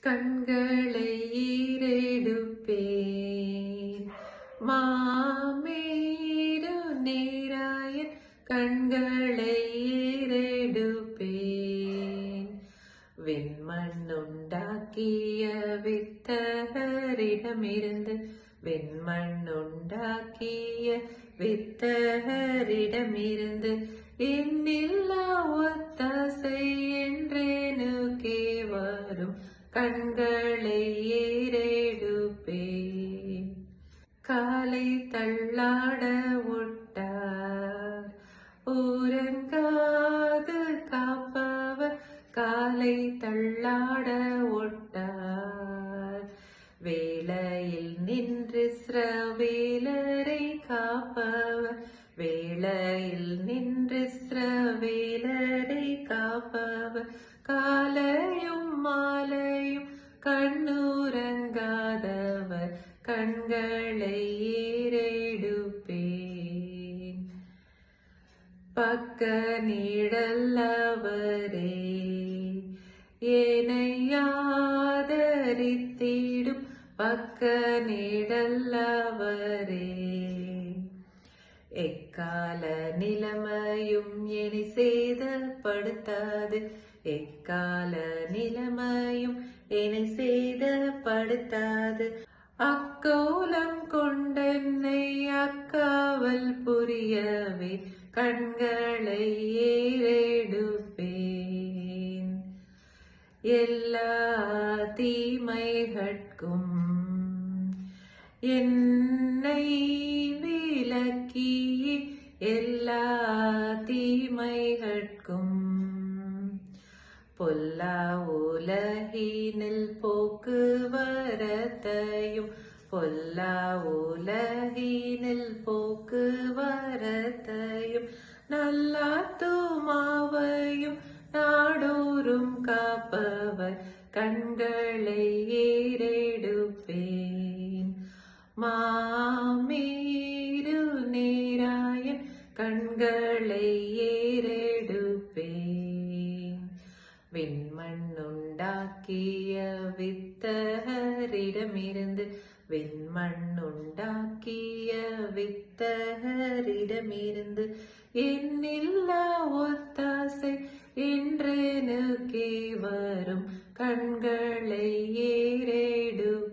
கண்களை ஈரெடுப்பேன். மாமேரு நேராயன் கண்களை ஈரெடுப்பேன். வெண்மண்ணுண்டாக்கிய வித்தகரிடமிருந்து வெண்மண்ணுண்டாக்கிய வித்தகரிடமிருந்து என்னில்லா ஒத்த கண்களை ஏறெடுப்பே காலை தள்ளாட ஒட்டார். ஊரங்காது காப்பவர் காலை தள்ளாட ஒட்டார். வேளையில் நின்று ஸ்ரவேலரை காப்பவர். வேளையில் நின்று ஸ்ரவேலரை காப்பவர். காலையும் மாலையும் கண்ணூரங்காதவர் கண்களை ஏறெடுப்பேன். பக்க நீடல்லவரே ஏனையாதரித்திடும் பக்க நீடல்லவரே. எக்கால நிலைமையும் எனை சேதப்படுத்தாது எக்கால நிலைமையும் என்னை சேதப்படுத்தாது அக்கோலம் கொண்டென்னை அக்காவல் புரியவே கண்களை ஏறெடுப்பேன். எல்லா தீமைகட்கும் என்னை பொல்லா உலகினில் போக்குவரத்தையும் பொல்லா உலகினில் போக்குவரத்தையும் நல்லாத்துமாவையும் நாடோறும் காப்பவர் கண்களை ஏறெடுப்பேன். மாமீரு நேராயன் கண்களை ஏ விண்மண்ணுண்டாக்கிய வித்தகரிடமிருந்து விண்மண்ணுண்டாக்கிய வித்தகரிடமிருந்து என்னில்லா ஒத்தாசை என்றெனுக்கே வரும் கண்களை ஏறேடு